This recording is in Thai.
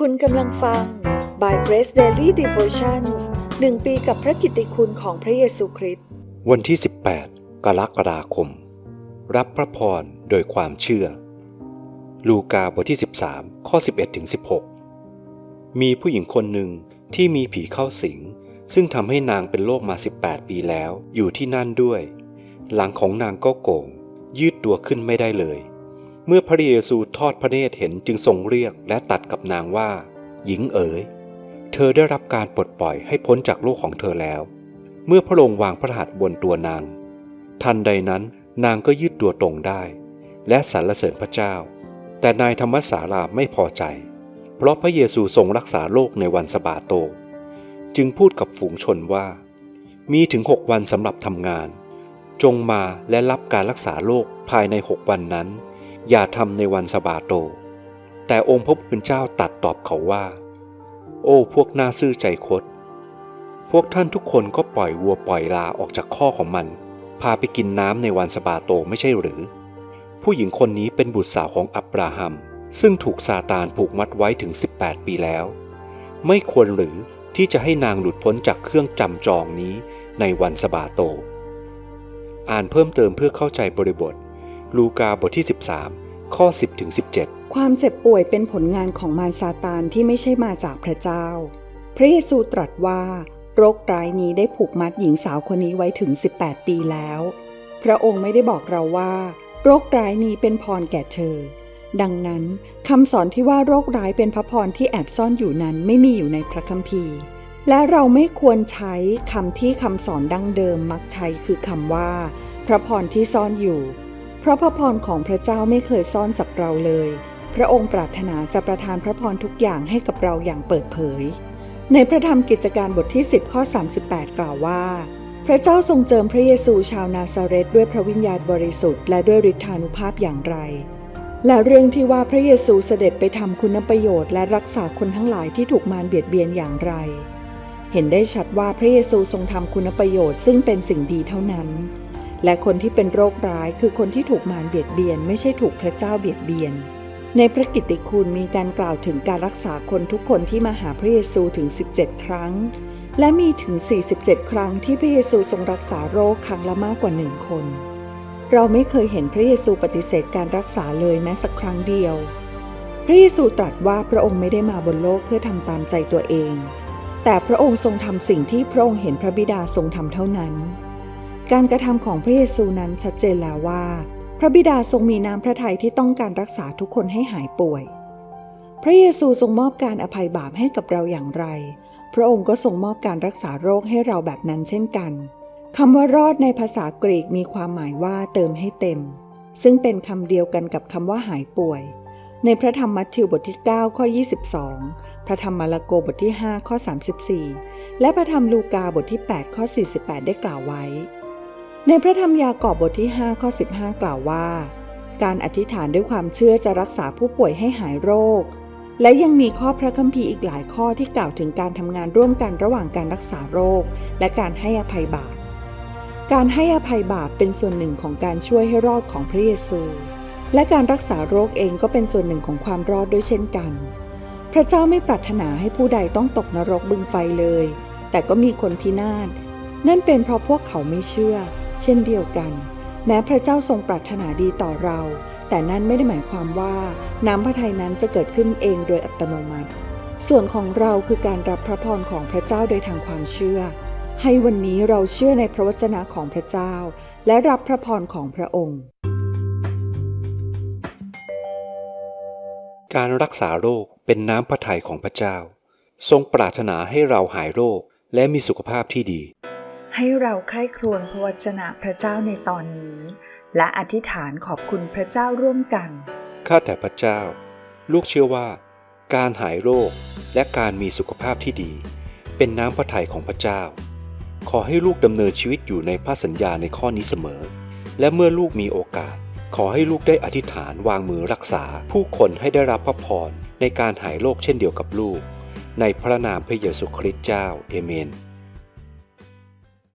คุณกำลังฟัง By Grace Daily Devotions หนึ่งปีกับพระกิตติคุณของพระเยซูคริสต์ วันที่ 18 กรกฎาคม รับพระพรโดยความเชื่อ ลูกาบทที่ 13 ข้อ 11ถึง16 มีผู้หญิงคนหนึ่งที่มีผีเข้าสิง ซึ่งทำให้นางเป็นโรคมา 18 ปีแล้ว อยู่ที่นั่นด้วย หลังของนางก็โก่ง ยืดตัวขึ้นไม่ได้เลย เมื่อพระเยซูทอดพระเนตรเห็นจึงทรงเรียกและตัดกับนางว่า หญิงเอ๋ย เธอได้รับการปลดปล่อยให้พ้นจากโรคของเธอแล้ว เมื่อพระองค์วางพระหัตถ์บนตัวนาง ทันใดนั้นนางก็ยืดตัวตรงได้ และสรรเสริญพระเจ้า แต่นายธรรมสาราไม่พอใจ เพราะพระเยซูทรงรักษาโรคในวันสบาโต จึงพูดกับฝูงชนว่า มีถึงหกวันสำหรับทำงาน จงมาและรับการรักษาโรคภายในหกวันนั้น อย่าทำในวันสะบาโต แต่องค์พระผู้เป็นเจ้าตัดตอบเขาว่า โอ้พวกน่าซื่อใจคด พวกท่านทุกคนก็ปล่อยวัวปล่อยลาออกจากข้อของมัน พาไปกินน้ำในวันสะบาโตไม่ใช่หรือ ผู้หญิงคนนี้เป็นบุตรสาวของอับราฮัม ซึ่งถูกซาตานผูกมัดไว้ถึง 18 ปีแล้ว ไม่ควรหรือที่จะให้นางหลุดพ้นจากเครื่องจำจองนี้ในวันสะบาโต อ่านเพิ่มเติมเพื่อเข้าใจบริบท ลูกาบทที่ 13 ข้อ 10ถึง17 ความเจ็บป่วยเป็นผลงานของมารซาตานที่ไม่ใช่มาจากพระเจ้า พระเยซูตรัสว่า โรคร้ายนี้ได้ผูกมัดหญิงสาวคนนี้ไว้ถึง 18 ปีแล้ว พระองค์ไม่ได้บอกเราว่า โรคร้ายนี้เป็นพรแก่เธอ ดังนั้นคำสอนที่ว่าโรคร้ายเป็นพระพรที่แอบซ่อนอยู่นั้นไม่มีอยู่ในพระคัมภีร์และเราไม่ควรใช้คำที่คำสอนดั้งเดิมมักใช้คือคำว่า พระพรที่ซ่อนอยู่ เพราะพระพรของพระเจ้าไม่เคยซ่อนจากเราเลย พระองค์ปรารถนาจะประทานพระพรทุกอย่างให้กับเราอย่างเปิดเผย ในพระธรรมกิจการบทที่ 10 ข้อ 38 กล่าวว่า พระเจ้าทรงเจิมพระเยซูชาวนาซาเรตด้วยพระวิญญาณบริสุทธิ์และด้วยฤทธานุภาพอย่างไร และเรื่องที่ว่าพระเยซูเสด็จไปทำคุณประโยชน์และรักษาคนทั้งหลายที่ถูกมารเบียดเบียนอย่างไร เห็นได้ชัดว่าพระเยซูทรงทำคุณประโยชน์ซึ่งเป็นสิ่งดีเท่านั้น และคนที่เป็นโรคร้ายคือคนที่ถูกมารเบียดเบียน ไม่ใช่ถูกพระเจ้าเบียดเบียน ในพระกิตติคุณมีการกล่าวถึงการรักษาคนทุกคนที่มาหาพระเยซูถึง 17 ครั้ง และมีถึง 47 ครั้งที่พระเยซูทรงรักษาโรคครั้งละมากกว่าหนึ่งคน เราไม่เคยเห็นพระเยซูปฏิเสธการรักษาเลยแม้สักครั้งเดียว พระเยซูตรัสว่าพระองค์ไม่ได้มาบนโลกเพื่อทำตามใจตัวเอง แต่พระองค์ทรงทำสิ่งที่พระองค์เห็นพระบิดาทรงทำเท่านั้น การกระทำของพระเยซูนั้นชัดเจนแล้วว่า พระบิดาทรงมีน้ำพระทัยที่ต้องการรักษาทุกคนให้หายป่วย พระเยซูทรงมอบการอภัยบาปให้กับเราอย่างไร พระองค์ก็ทรงมอบการรักษาโรคให้เราแบบนั้นเช่นกันคำว่ารอดในภาษากรีกมีความหมายว่าเติมให้เต็ม ซึ่งเป็นคำเดียวกันกับคำว่าหายป่วย ในพระธรรมมัทธิวบทที่ 9 ข้อ 22 พระธรรมมาระโกบทที่ 5 ข้อ 34 และพระธรรมลูกาบทที่ 8 ข้อ 48 ได้กล่าวไว้ ในพระธรรมยากอบบทที่5ข้อ15 กล่าวว่า การอธิษฐานด้วยความเชื่อจะรักษาผู้ป่วยให้หายโรค และยังมีข้อพระคัมภีร์อีกหลายข้อที่กล่าวถึงการทำงานร่วมกันระหว่างการรักษาโรค และการให้อภัยบาปการให้อภัยบาปเป็นส่วนหนึ่งของการช่วยให้รอดของพระเยซู และการรักษาโรคเองก็เป็นส่วนหนึ่งของความรอดด้วยเช่นกัน พระเจ้าไม่ปรารถนาให้ผู้ใดต้องตกนรกบึงไฟเลย แต่ก็มีคนพินาศนั่นเป็นเพราะพวกเขาไม่เชื่อ เช่นเดียวกัน แม้พระเจ้าทรงปรารถนาดีต่อเรา แต่นั่นไม่ได้หมายความว่า น้ำพระทัยนั้นจะเกิดขึ้นเองโดยอัตโนมัติ ส่วนของเราคือการรับพระพรของพระเจ้าโดยทางความเชื่อ ให้วันนี้เราเชื่อในพระวจนะของพระเจ้า และรับพระพรของพระองค์ การรักษาโรคเป็นน้ำพระทัยของพระเจ้า ทรงปรารถนาให้เราหายโรคและมีสุขภาพที่ดี ให้เราใคร่ครวญพระวจนะพระเจ้าในตอนนี้ และอธิษฐานขอบคุณพระเจ้าร่วมกัน ข้าแต่พระเจ้า ลูกเชื่อว่า การหายโรคและการมีสุขภาพที่ดี เป็นน้ำพระทัยของพระเจ้า ขอให้ลูกดำเนินชีวิตอยู่ในพระสัญญาในข้อนี้เสมอ และเมื่อลูกมีโอกาส ขอให้ลูกได้อธิษฐานวางมือรักษา ผู้คนให้ได้รับพระพรในการหายโรคเช่นเดียวกับลูก ในพระนามพระเยซูคริสต์เจ้า เอเมน